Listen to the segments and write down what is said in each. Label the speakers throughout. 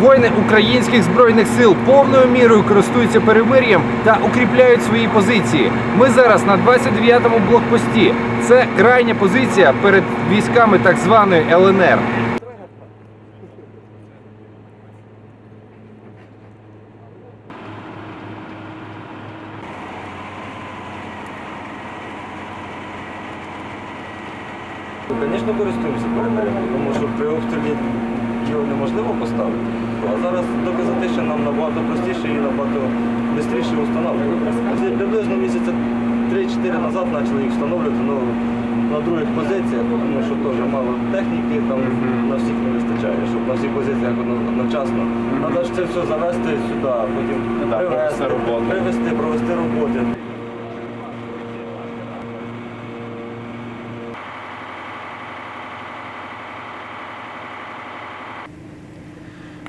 Speaker 1: Воїни українських збройних сил повною мірою користуються перемир'ям та укріпляють свої позиції. Ми зараз на 29-му блокпості. Це крайня позиція перед військами так званої ЛНР.
Speaker 2: Звісно, користуємося перемир'ям, тому що при обстрілі його неможливо поставити. А зараз доказати, що нам набагато простіше і набагато швидше встановлювати. Приблизно місяця 3-4 назад почали їх встановлювати ну, на других позиціях, тому що теж мало техніки, там на всіх не вистачає, щоб на всіх позиціях одночасно. Треба ж це все завести сюди, потім привезти,
Speaker 1: провести роботи.
Speaker 2: привезти, провести роботи.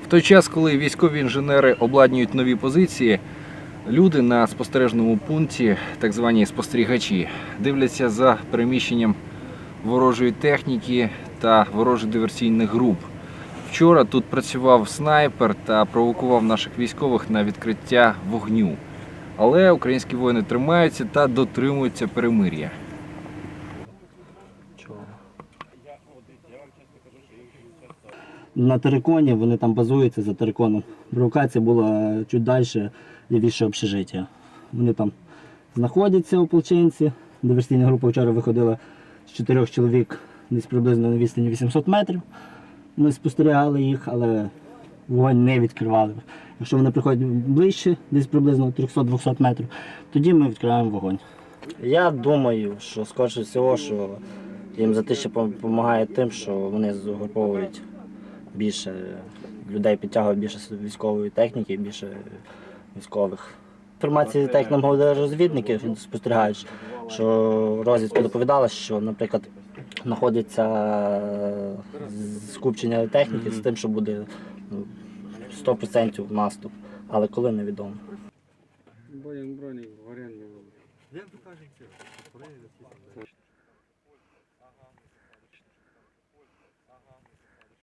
Speaker 1: Той час, коли військові інженери обладнюють нові позиції, люди на спостережному пункті, так звані спостерігачі, дивляться за переміщенням ворожої техніки та ворожих диверсійних груп. Вчора тут працював снайпер та провокував наших військових на відкриття вогню. Але українські воїни тримаються та дотримуються перемир'я.
Speaker 3: На Териконі, вони там базуються за Териконом. Провокація була чуть далі, лівіше общежиття. Вони там знаходяться ополченці. Диверсійна група вчора виходила з чотирьох чоловік десь приблизно на відстані 800 метрів. Ми спостерігали їх, але вогонь не відкривали. Якщо вони приходять ближче, десь приблизно 300-200 метрів, тоді ми відкриваємо вогонь. Я думаю, що скоріше всього, що їм за те, що допомагає тим, що вони згруповують більше людей, підтягують більше військової техніки, більше військових. Інформація, так як нам говорили розвідники, спостерігають, що розвідка доповідала, що, наприклад, знаходиться скупчення техніки з тим, що буде ну, 100% наступ, але коли невідомо.
Speaker 4: Боєм бронік в оренді.